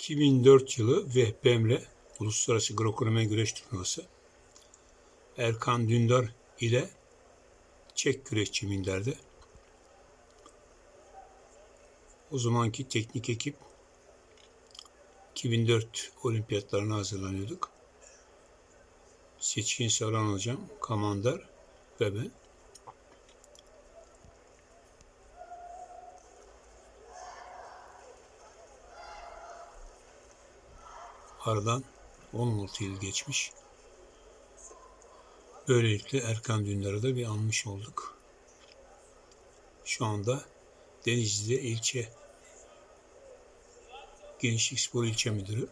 2004 yılı VHPM'le Uluslararası Greco-Romen Güreş Turnuvası Erkan Dündar ile Çek güreşçi minderde. O zamanki teknik ekip 2004 olimpiyatlarına hazırlanıyorduk. Seçkin Saran hocam, Kamandar ve ben. Aradan 16 yıl geçmiş. Böylelikle Erkan Dündar'ı da bir anmış olduk. Şu anda Denizli'de ilçe Gençlik Spor İlçe Müdürü.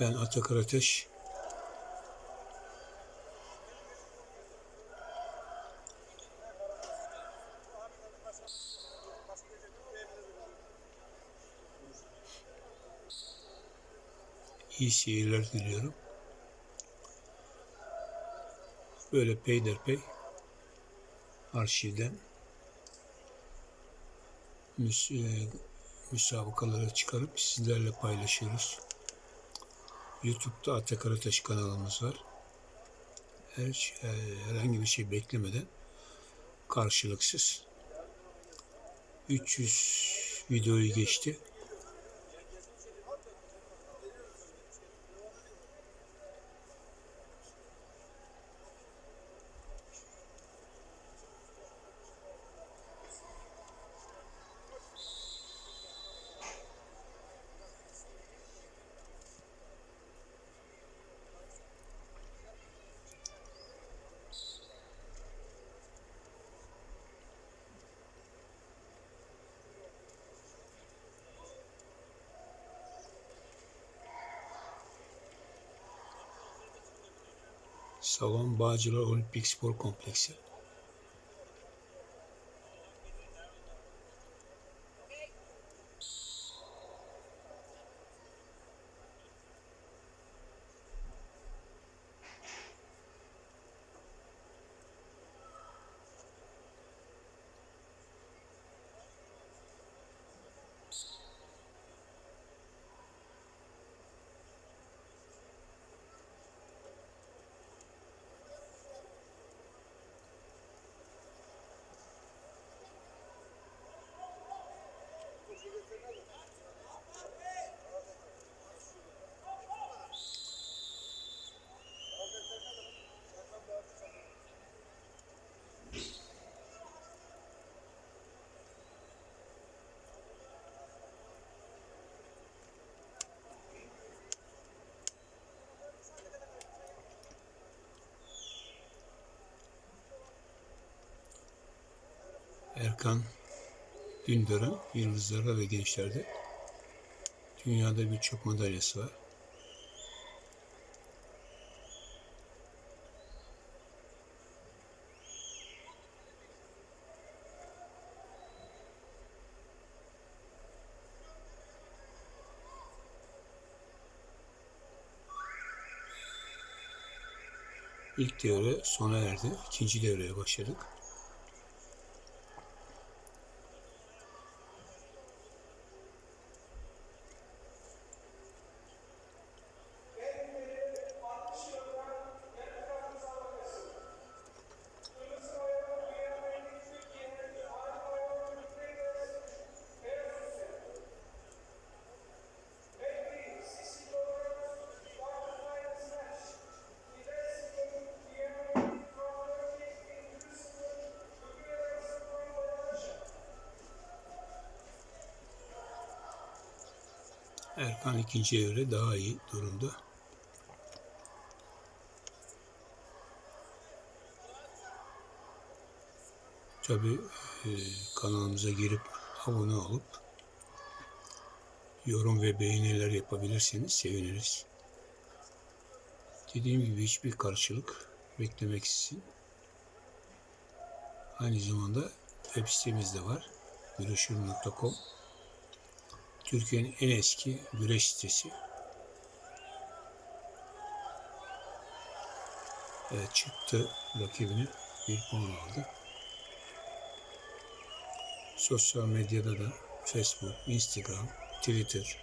Ben Atakar Ateş. İyi seyirler diliyorum. Böyle peyderpey arşivden müs e, müsabakaları çıkarıp sizlerle paylaşıyoruz. YouTube'da Atak Arataş kanalımız var. Her, şey- herhangi bir şey beklemeden karşılıksız 300 videoyu geçti. Salon Bağcılar Olimpik Spor Kompleksi. Erkan Dündar'ın yıldızlarda ve gençlerde dünyada birçok madalyası var. İlk devre sona erdi. İkinci devreye başladık. Erkan ikinci devre daha iyi durumda. Tabi kanalımıza girip abone olup yorum ve beğeniler yapabilirseniz seviniriz. Dediğim gibi hiçbir karşılık beklemeksizin aynı zamanda web sitemiz de var. Güreşür.com Türkiye'nin en eski güreş sitesi. Evet çıktı rakibini bir puan aldı. Sosyal medyada da Facebook, Instagram, Twitter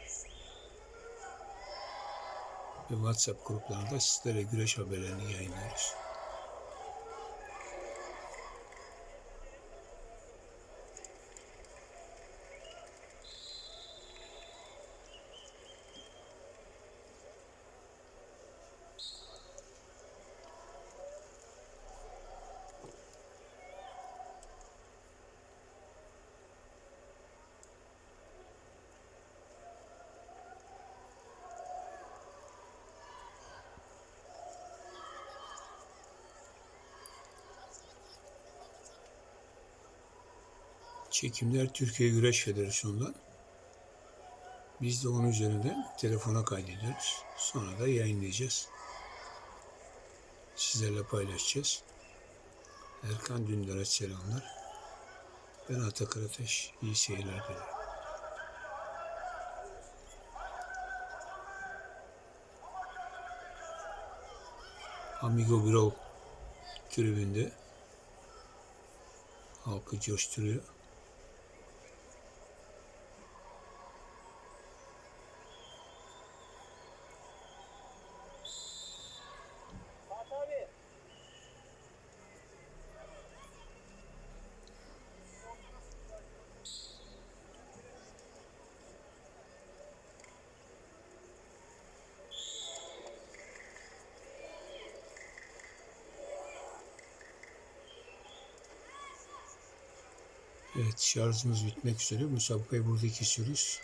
ve WhatsApp gruplarında sizlere güreş haberlerini yayınlıyoruz. Çekimler Türkiye Güreş Federasyonu'ndan. Biz de onun üzerinden telefona kaydediyoruz. Sonra da yayınlayacağız. Sizlerle paylaşacağız. Erkan Dündar'a selamlar. Ben Atakar Ateş. İyi seyirler dilerim. Amigo Bro tribünde halkı coşturuyor. Evet şarjımız bitmek üzere. Müsabakayı burada kesiyoruz.